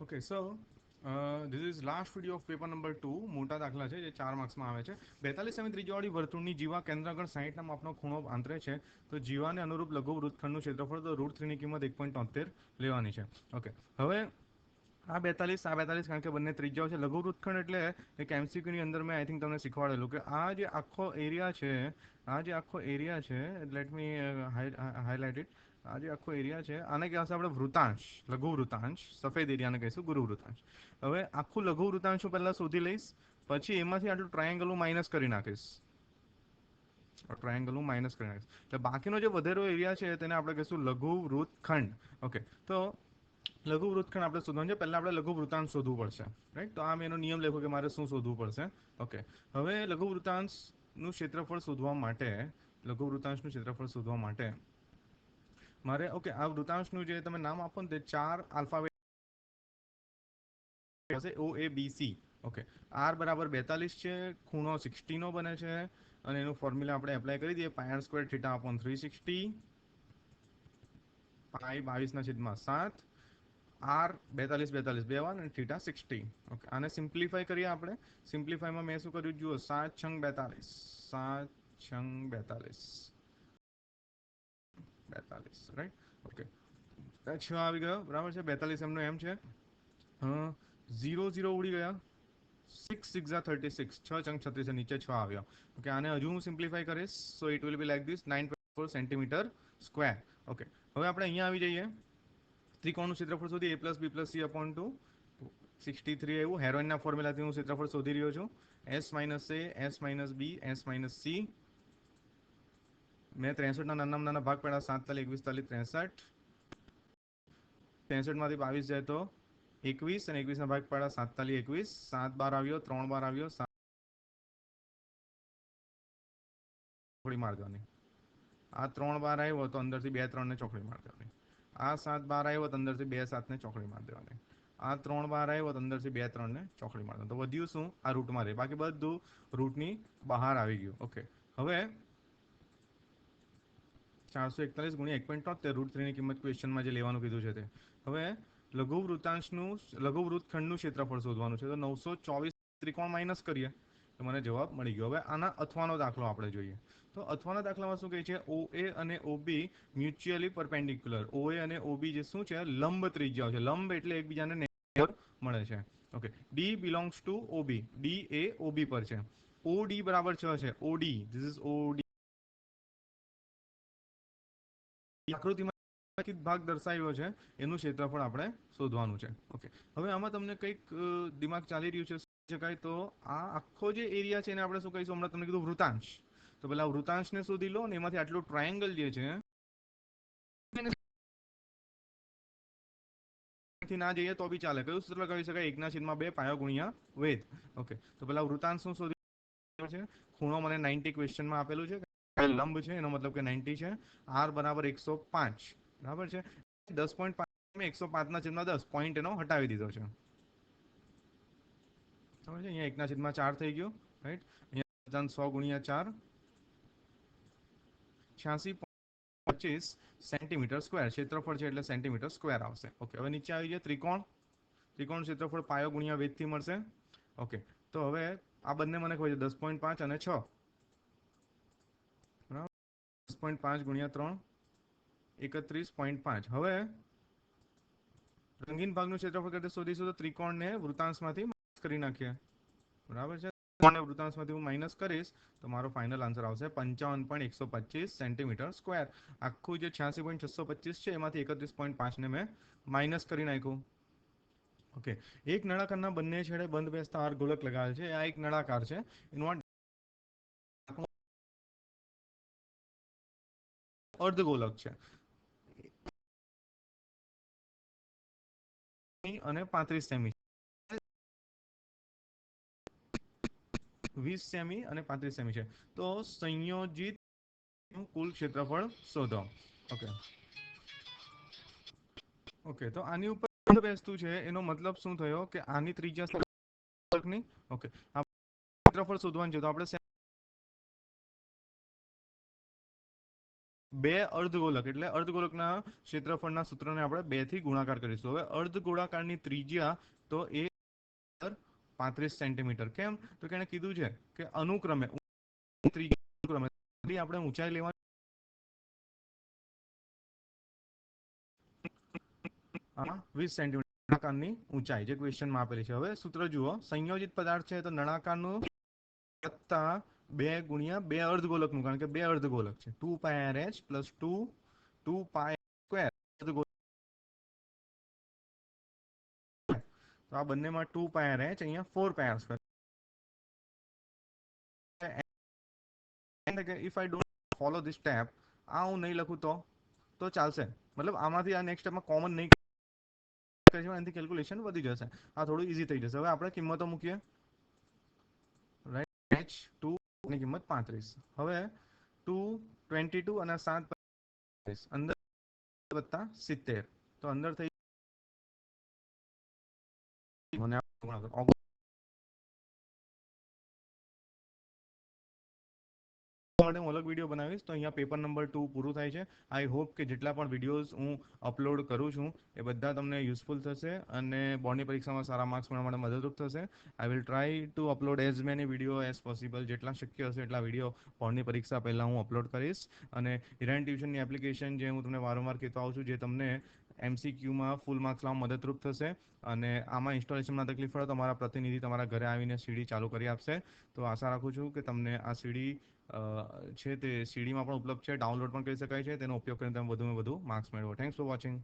Okay so this is last video of paper number two મોટા દાખલા છે, જે ચાર માર્ક્સમાં આવે છે. બેતાલીસ સેમી ત્રિજ્યાવાળી વર્તુળની જીવા કેન્દ્રગણ સાહીઠના માપનો ખૂણો આંતરે છે, તો જીવાને અનુરૂપ લઘુ વૃત્તખંડનું ક્ષેત્રફળ તો રૂટ થ્રીની કિંમત એક પોઈન્ટ તોતેર લેવાની છે. ઓકે હવે આ બેતાલીસ આ બેતાલીસ કારણ કે બંને ત્રિજ્યાઓ છે. લઘુ વૃત્તખંડ એટલે એક એમસીક્યુની અંદર મેં આઈ થિંક તમને શીખવાડેલું કે આ જે આખો એરિયા છે, આ જે આખો એરિયા છે લેટ મી હાઇલાઇટ ઇટ આ જે આખો એરિયા છે, આને કહેવાશે આપણે વૃતાંશ લઘુ વૃતાંશ સફેદ એરિયાને કહીશું ગુરુ વૃતાંશ હવે આખું લઘુ વૃતાંશ હું પહેલાં શોધી લઈશ, પછી એમાંથી આટલું ટ્રાયેંગલ હું માઇનસ કરી નાખીશ. ટ્રાયેંગલ હું માઇનસ કરી નાખીશ. એટલે બાકીનો જે વધેરો એરિયા છે, તેને આપણે કહીશું લઘુ વૃત્તખંડ ઓકે તો લઘુ વૃત્તખંડ આપણે શોધવાનું છે. પહેલા આપણે લઘુ વૃતાંશ શોધવું પડશે. રાઈટ તો આ એનો નિયમ લખ્યો કે મારે શું શોધવું પડશે? ઓકે હવે લઘુ વૃતાંશનું ક્ષેત્રફળ શોધવા માટે લઘુ વૃતાંશનું ક્ષેત્રફળ શોધવા માટે મારે ઓકે આ વૃતાંશનું જે તમે નામ આપો ને તે ચાર આલ્ફાબેટ હશે O A B C okay R બરાબર બેતાલીસ છે, ખૂણો સિક્સટીનો બને છે, અને એનું ફોર્મ્યુલા આપણે એપ્લાય કરી દઈએ. Pi r square theta upon three sixty pi બાવીસના છેદમાં સાત આર, બેતાલીસ બેતાલીસ, બે વન અને થીટા સિક્સટી ઓકે આને સિમ્પ્લિફાય કરીએ આપણે. સિમ્પ્લિફાયમાં મેં શું કર્યું? જુઓ, સાત, છંગ, બેતાલીસ. સાત, છંગ, બેતાલીસ. બેતાલીસ રાઈટ ઓકે છ આવી ગયો, બરાબર છે? બેતાલીસ એમનો એમ છે. ઝીરો ઝીરો ઉડી ગયા. સિક્સ સિક્સ આ થર્ટી સિક્સ છ ચંગ છત્રીસ નીચે છ આવ્યો. ઓકે આને હજુ હું સિમ્પ્લિફાય કરીશ. So it will be like this nine four centimetre square okay હવે આપણે અહીંયા આવી જઈએ. ત્રિકોણનું ક્ષેત્રફળ શોધી A plus B plus C upon two sixty three આવ્યું હેરોઇનના ફોર્મ્યુલાથી હું ક્ષેત્રફળ શોધી રહ્યો છું. S minus A S minus B S minus C મેં ત્રેસઠના નાના નાના ભાગ પડ્યા સાતતાલી એકવીસ તાલી, ત્રેસઠ. ત્રેસઠમાંથી બાવીસ જાય તો એકવીસ અને એકવીસના ભાગ પડ્યા સાતતાલી એકવીસ. સાત બાર આવ્યો, ત્રણ બાર આવ્યો, સાત. ચોકડી માર દેવાની. આ ત્રણ બાર આવ્યો તો અંદરથી બે ત્રણને ચોકડી માર દેવાની. આ સાત બાર આવ્યો તો અંદરથી બે સાત ને ચોકડી માર દેવાની. આ ત્રણ બાર આવ્યો તો અંદરથી બે ત્રણ ને ચોકડી મારી દેવાની. તો વધ્યું શું? આ રૂટમાં રહે. બાકી બધું રૂટની બહાર આવી ગયું. ઓકે હવે ચારસો એકતાલીસ ગુણ્યા એક પોઈન્ટ તોતેર રૂટ થ્રીની કિંમત ક્વેશ્ચનમાં જે લેવાનું કીધું છે તે. હવે લઘુ વૃત્તાંશનું લઘુ વૃત્તખંડનું ક્ષેત્રફળ શોધવાનું છે. તો નવસો ચોવીસ ત્રિકોણ માઇનસ કરીએ. તો મને જવાબ મળી ગયો. હવે આના અથવાનો દાખલો આપણે જોઈએ. તો અથવાના દાખલામાં શું કહે છે? ઓ એ અને OB mutually perpendicular O A અને ઓબી જે શું છે? લંબ ત્રિજ્યાઓ છે. લંબ એટલે એકબીજાને મળે છે. Okay D belongs to OB D A OB પર છે. ઓ ડી બરાબર છ છે. ઓડી ધીસ ઇઝ ઓડી આકૃતિમાં ભાગ દર્શાવ્યો છે. એનું ક્ષેત્રફળ આપણે શોધવાનું છે. ઓકે હવે આમાં તમને કંઈક દિમાગ ચાલી રહ્યું છે. શકાય તો આ આખો જે એરિયા છે એને આપણે શું કહીશું? હમણાં તમને કીધું વૃતાંશ. તો પેલા વૃતાંશને શોધી લો અને એમાંથી આટલું ટ્રાયેંગલ જે છે ના જઈએ તો બી ચાલે. કયું સૂત્ર કહી શકાય? એકના છેદમાં બે પાયો ગુણ્યા વેદ ઓકે તો પેલા વૃતાંશ શું શોધી છે? ખૂણો મને નાઇન્ટી ક્વેશ્ચનમાં આપેલું છે. લંબ છે, એનો મતલબ કે નાઇન્ટી છે. આર બરાબર એકસો પાંચ. બરાબર છે? દસ પોઈન્ટ પાંચ એકસો પાંચના છેદમાં દસ પોઈન્ટ એનો હટાવી દીધો છે. છે અહીંયા એકના છેદમાં ચાર થઈ ગયો રાઈટ અહીંયા સો ગુણ્યા ચાર છ્યાસી પચીસ સેન્ટીમીટર સ્ક્વેર ક્ષેત્રફળ છે એટલે સેન્ટીમીટર સ્ક્વેર આવશે. ઓકે હવે નીચે આવી જાય ત્રિકોણ. ત્રિકોણ ક્ષેત્રફળ પાયો ગુણ્યા વેદથી મળશે. ઓકે તો હવે આ બંને મને ખબર છે, દસ પોઈન્ટ પાંચ અને છ. બરાબર? દસ પોઈન્ટ પાંચ ગુણ્યા ત્રણ, એકત્રીસ પોઈન્ટ પાંચ. હવે રંગીન ભાગનું ક્ષેત્રફળ કરતા શોધીશું તો ત્રિકોણને વૃતાંશમાંથી કરી નાખીએ. બરાબર છે? અને વૃતાંશમાંથી હું માઇનસ કરીશ, તો મારો ફાઇનલ આન્સર આવશે પંચાવન પોઈન્ટ એકસો પચીસ સેન્ટીમીટર સ્ક્વેર આખું જે છ્યાસી પોઈન્ટ છસો પચીસ છે, એમાંથી એકત્રીસ પોઈન્ટ પાંચને મેં માઇનસ કરી નાખ્યું. ઓકે એક નળાકારના બંને છેડે બંધ બેસતા આર ગોલક લગાવેલ છે. આ એક નળાકાર છે. એનું અર્ધ ગોલક છે. અને પાંત્રીસ સેમી. વીસ સેમી અને પાંત્રીસ સેમી છે. તો સંયોજિત કુલ ક્ષેત્રફળ શોધો. ઓકે ઓકે તો આની ઉપર બેસતું છે, એનો મતલબ શું થયો કે આની ત્રિજ્યા ની ઓકે ક્ષેત્રફળ શોધવાનું છે, તો આપણે બે અર્ધગોલક, એટલે અર્ધગોલકના ક્ષેત્રફળના સૂત્રને આપણે બેથી ગુણાકાર કરીશું. હવે અર્ધગોળાકારની ત્રિજ્યા તો એ પાંત્રીસ સેન્ટીમીટર. કેમ? તો કે કીધું છે કે અનુક્રમે અનુક્રમે આપણે ઊંચાઈ લેવા વીસ સેન્ટીમીટર નળાકારની ઊંચાઈ જે ક્વેશ્ચનમાં આપેલી છે. હવે સૂત્ર જુઓ. સંયોજિત પદાર્થ છે તો નળાકારનું વત્તા બે ગુણ્યા બે અર્ધગોલકનું, કારણ કે બે અર્ધગોલક છે. Two pi R H plus two two pi square. તો આ બંનેમાં ટુ પાયર એચ અહીંયા four pi R square if I don't follow this step આ હું નહીં લખું તો તો ચાલશે. મતલબ આમાંથી આ નેક્સ્ટ સ્ટેપમાં કોમન નહીં કરીશું એનાથી કેલ્ક્યુલેશન વધી જશે. આ થોડું ઇઝી થઈ જશે. હવે આપણે કિંમતો મૂકીએ. રાઈટ એચ ટુ ની કિંમત પાંત્રીસ. હવે ટુ ટ્વેન્ટી ટુ અને સાત અંદર વત્તા સિત્તેર. તો અંદર થઈ આ ગુણાકાર. માટે હું અલગ વીડિયો બનાવીશ, તો અહીંયા પેપર નંબર ટુ પૂરું થાય છે આઈ હોપ કે જેટલા પણ વિડીયોઝ હું અપલોડ કરું છું, એ બધા તમને યુઝફુલ થશે અને બોર્ડની પરીક્ષામાં સારા માર્ક્સ મળવા માટે મદદરૂપ થશે I will try to upload as many video as possible જેટલા શક્ય હશે એટલા વીડિયો બોર્ડની પરીક્ષા પહેલાં હું અપલોડ કરીશ અને હિરાન ટ્યુશનની એપ્લિકેશન જે હું તમને વારંવાર કહેતો આવું છું, જે તમને એમસીક્યુમાં ફૂલ માર્ક્સ લાવવા મદદરૂપ થશે અને આમાં ઇન્સ્ટોલેશનમાં તકલીફ પડે તમારા પ્રતિનિધિ તમારા ઘરે આવીને સીડી ચાલુ કરી આપશે. તો આશા રાખું છું કે તમને આ સીડી છે તે સીડીમાં પણ ઉપલબ્ધ છે. ડાઉનલોડ પણ કરી શકાય છે. તેનો ઉપયોગ કરીને તમે વધુમાં વધુ માર્ક્સ મેળવો. Thanks for watching